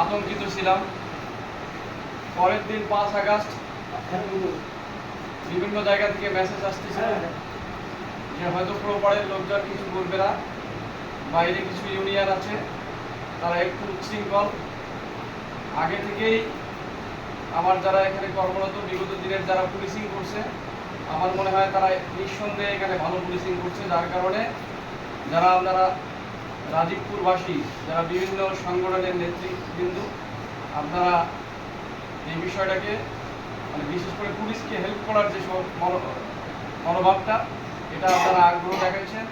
আতঙ্কিত ছিলাম। পরের দিন পাঁচ আগস্ট বিভিন্ন জায়গা থেকে মেসেজ আসতেছে। যে হয়তো প্রপারের লোকজন কিছু করবে না। বাইরে কিছু ইউনিয়ন আছে। তারা একটু উচ্ছৃঙ্খল। আগে থেকেই আমার যারা এখানে কর্মরত বিগত দিনের যারা পুলিশিং করছে আমার মনে হয় তারা নিঃসন্দেহে এখানে ভালো পুলিশিং করছে। যার কারণে যারা আপনারা রাজীবপুরবাসী যারা বিভিন্ন সংগঠনের নেতৃবৃন্দ, আপনারা এই বিষয়টাকে মানে বিশেষ করে পুলিশকে হেল্প করার যে মনো- মনোভাবটা, এটা আপনারা আগ্রহ দেখাচ্ছেন।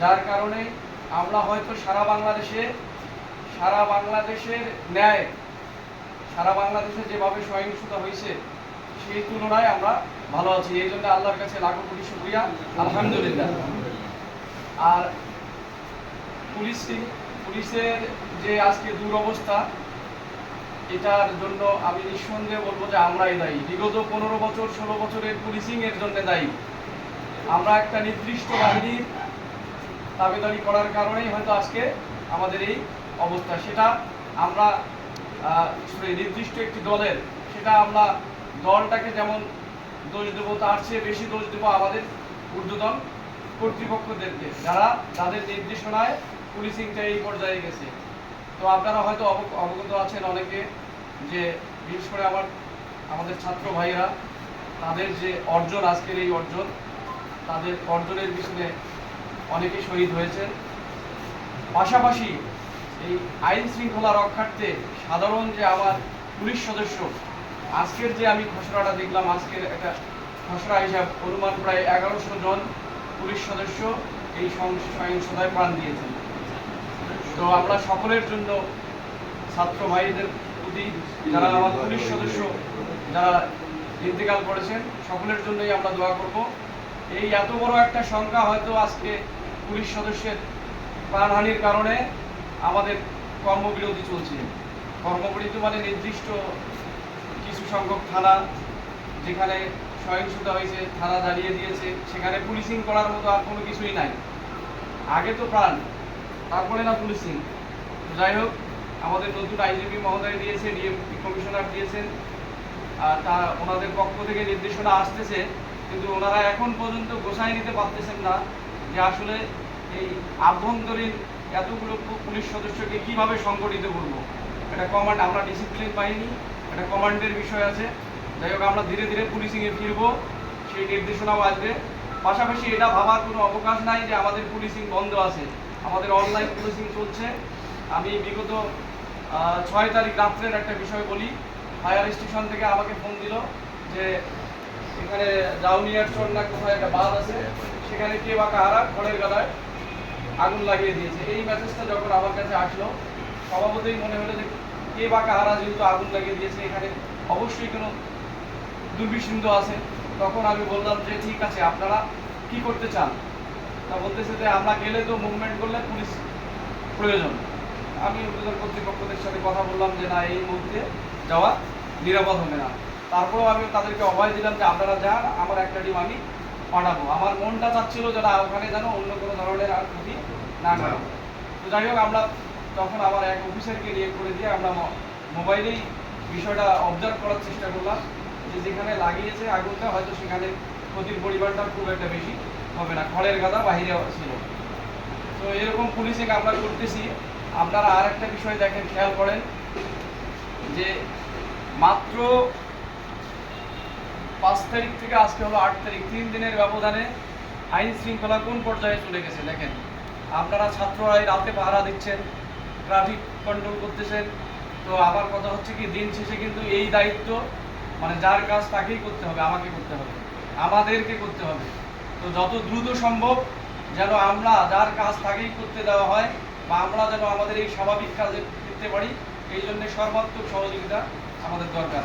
যার কারণে আমরা হয়তো সারা বাংলাদেশে, সারা বাংলাদেশের ন্যায়, সারা বাংলাদেশে যেভাবে সহিংসতা হয়েছে, সেই তুলনায় আমরা ভালো আছি। এই জন্য আল্লাহর কাছে লাখো কোটি শুক্রিয়া। আলহামদুলিল্লাহ। আর পুলিশ, পুলিশের যে আজকে দুরবস্থা, এটার জন্য আমি নিঃসন্দেহে বলব যে আমরাই দায়ী। বিগত পনেরো বছর, ষোলো বছরের পুলিশিং এর জন্য দায়ী। আমরা একটা নির্দিষ্ট বাহিনীর দাবিদারি করার কারণেই হয়তো আজকে আমাদের এই অবস্থা। সেটা আমরা নির্দিষ্ট একটি দলের, সেটা আমরা দলটাকে যেমন দোষ দেবো, তার চেয়ে বেশি দোষ দেবো আমাদের ঊর্ধ্বতন কর্তৃপক্ষদেরকে। যারা তাদের নির্দেশনায় পুলিশিংটা এই পর্যায়ে গেছে। তো আপনারা হয়তো অব- অবগত আছেন অনেকে যে বিশেষ করে আমার, আমাদের ছাত্র ভাইয়েরা, তাদের যে অর্জন, আজকের এই অর্জন, তাদের অর্জনের পিছনে অনেকে শহীদ হয়েছেন। পাশাপাশি এই আইন শৃঙ্খলা রক্ষার্থে সাধারণ যে আমার পুলিশ সদস্য, আজকের যে আমি খসড়াটা দেখলাম, আজকের একটা খসড়া হিসাব, অনুমান প্রায় এগারোশো জন পুলিশ সদস্য এই সহিংসতায় প্রাণ দিয়েছেন। তো আমরা সকলের জন্য ছাত্র ভাইদের প্রতি যারা আমার পুলিশ সদস্য যারা ইন্তেকাল করেছেন, সকলের জন্যই আমরা দোয়া করব। এই এত বড় একটা সংখ্যা হয়তো আজকে পুলিশ সদস্যের প্রাণহানির কারণে আমাদের কর্মবিরতি চলছে। কর্মবিরতি মানে নির্দিষ্ট কিছু সংখ্যক থানা, যেখানে সহিংসতা হয়েছে, থানা জ্বালিয়ে দিয়েছে, সেখানে পুলিশিং করার মতো আর কোনো কিছুই নাই। আগে তো প্রাণ তারপরে না পুলিশিং যাই হোক, আমাদের নতুন আইজিপি মহোদয় দিয়েছে ডিএমপি কমিশনার দিয়েছেন, আর তা ওনাদের পক্ষ থেকে নির্দেশনা আসতেছে, কিন্তু ওনারা এখন পর্যন্ত গোসাই নিতে পারতেছেন না যে আসলে এই আভ্যন্তরীণ এতগুলো পুলিশ সদস্যকে কীভাবে সংগঠিত করব। এটা কমান্ড আমরা ডিসিপ্লিন পাইনি এটা কমান্ডের বিষয় আছে। যাই হোক, আমরা ধীরে ধীরে পুলিশিংয়ে ফিরবো, সেই নির্দেশনাও আসবে। পাশাপাশি এটা ভাবার কোনো অবকাশ নাই যে আমাদের পুলিশিং বন্ধ আছে। আমাদের অনলাইন পুলিশিং চলছে। আমি বিগত ছয় তারিখ রাত্রের একটা বিষয় বলি। ফায়ার স্টেশন থেকে আমাকে ফোন দিল যে, এখানে জাউনিয়ার চর না কোথায় একটা বাঁধ আছে, সেখানে কে বা কাহারা ঘরের গাদায় আগুন লাগিয়ে দিয়েছে। এই মেসেজটা যখন আমার কাছে আসলো, স্বভাবতই মনে হলো যে, কে বা কাহারা যেহেতু আগুন লাগিয়ে দিয়েছে এখানে, অবশ্যই কোনো দুর্বিসিন্ধ আছে। তখন আমি বললাম যে, ঠিক আছে, আপনারা কি করতে চান? তা বলতেছে যে আমরা গেলে তো মুভমেন্ট করলে পুলিশ প্রয়োজন। আমি ঊর্ধ্বতন কর্তৃপক্ষদের সাথে কথা বললাম যে না এই মুহূর্তে যাওয়া নিরাপদ হবে না। তারপরেও আমি তাদেরকে অভয় দিলাম যে আপনারা যান আমার একটা টিম আমি পাঠাবো। আমার মনটা চাচ্ছিল যে না ওখানে যেন অন্য কোনো ধরনের আর ক্ষতি না করে তো যাই হোক আমরা তখন আমার এক অফিসারকে নিয়ে করে দিয়ে আমরা মোবাইলেই বিষয়টা অবজার্ভ করার চেষ্টা করলাম যে যেখানে লাগিয়েছে আগুনটা হয়তো সেখানে ক্ষতির পরিমাণটা খুব একটা বেশি। হবে না খড়ের গাদা বাহিরে ছিল। তো এরকম পুলিশিং আমরা করতেছি। আপনারা আর একটা বিষয় দেখেন, খেয়াল করেন, যে মাত্র পাঁচ তারিখ থেকে আজকে হলো আট তারিখ, তিন দিনের ব্যবধানে আইন শৃঙ্খলা কোন পর্যায়ে চলে গেছে দেখেন। আপনারা ছাত্ররা এই রাতে পাহারা দিচ্ছেন ট্রাফিক কন্ট্রোল করতেছেন। তো আমার কথা হচ্ছে কি, দিন শেষে কিন্তু এই দায়িত্ব মানে যার কাজ তাকেই করতে হবে, আমাকে করতে হবে। আমাদেরকে করতে হবে। তো যত দ্রুত সম্ভব যেন আমরা যার কাজ তাকেই করতে দেওয়া হয় বা আমরা যেন আমাদের এই স্বাভাবিক কাজে ফিরতে পারি, এই জন্য সর্বাত্মক সহযোগিতা আমাদের দরকার।